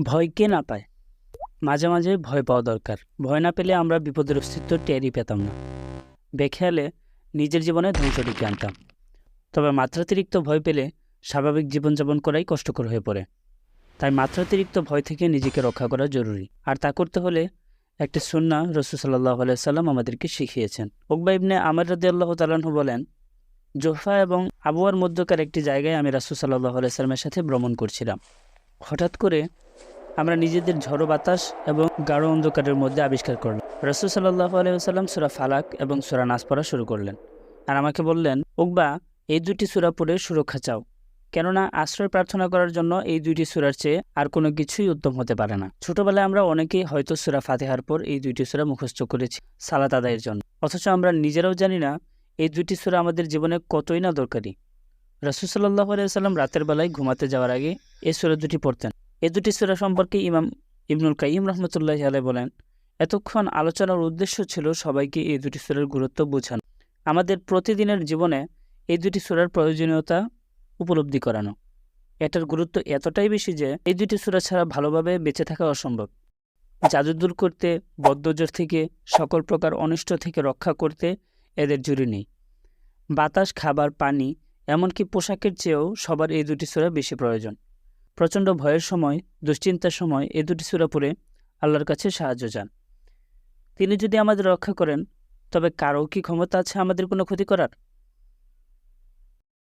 ভয় কে না পায়। মাঝে মাঝে ভয় পাওয়া দরকার। ভয় না পেলে আমরা বিপদের অস্তিত্ব টেরই পেতাম না। বেখেয়ালে নিজের জীবনে ধ্বংস ডেকে আনতাম। তবে মাত্রাতিরিক্ত ভয় পেলে স্বাভাবিক জীবনযাপন করাই কষ্টকর হয়ে পড়ে। তাই মাত্রাতিরিক্ত ভয় থেকে নিজেকে রক্ষা করা জরুরি। আর তা করতে হলে একটি সুন্না রসুল সাল্লাহ সাল্লাম আমাদেরকে শিখিয়েছেন। ওকবা ইবনে আমার রদি আল্লাহ তালাহু বলেন জোফা এবং আবুয়ার মধ্যকার একটি জায়গায় আমি রাসুল সাল্লাহ সাল্লামের সাথে ভ্রমণ করছিলাম। হঠাৎ করে আমরা নিজেদের ঝড়ো বাতাস এবং গাঢ় অন্ধকারের মধ্যে আবিষ্কার করলাম। রসুল সাল্লাহ আলাইসাল্লাম সুরা ফালাক এবং সুরা নাচ পড়া শুরু করলেন। আর আমাকে বললেন, উকবা, এই দুটি সুরা পড়ে সুরক্ষা চাও। কেননা আশ্রয় প্রার্থনা করার জন্য এই দুইটি সুরার চেয়ে আর কোনো কিছুই উত্তম হতে পারে না। ছোটবেলায় আমরা অনেকেই হয়তো সুরা ফাতেহার পর এই দুইটি সুরা মুখস্থ করেছি সালাত আদায়ের জন্য। অথচ আমরা নিজেরাও জানি না এই দুইটি সুরা আমাদের জীবনে কতই না দরকারি। রসুল সাল্লাহ আলাইসাল্লাম রাতের বেলায় ঘুমাতে যাওয়ার আগে এই সুরা দুটি পড়তেন। এই দুটি সুরা সম্পর্কে ইমাম ইবনুল কাইম রহমতুল্লাহ আলাই বলেন, এতক্ষণ আলোচনার উদ্দেশ্য ছিল সবাইকে এই দুটি সুরার গুরুত্ব বোঝানো। আমাদের প্রতিদিনের জীবনে এই দুটি সুরার প্রয়োজনীয়তা উপলব্ধি করানো। এটার গুরুত্ব এতটাই বেশি যে এই দুটি সুরা ছাড়া ভালোভাবে বেঁচে থাকা অসম্ভব। জাদু দূর করতে বদ্ধজোর থেকে, সকল প্রকার অনিষ্ট থেকে রক্ষা করতে এদের জুড়ি নেই। বাতাস, খাবার, পানি, এমনকি পোশাকের চেয়েও সবার এই দুটি সুরা বেশি প্রয়োজন। প্রচণ্ড ভয়ের সময়, দুশ্চিন্তার সময় এ দুটি সুরা পড়ে আল্লাহর কাছে সাহায্য যান তিনি যদি আমাদের রক্ষা করেন, তবে কারও কি ক্ষমতা আছে আমাদের কোনো ক্ষতি করার?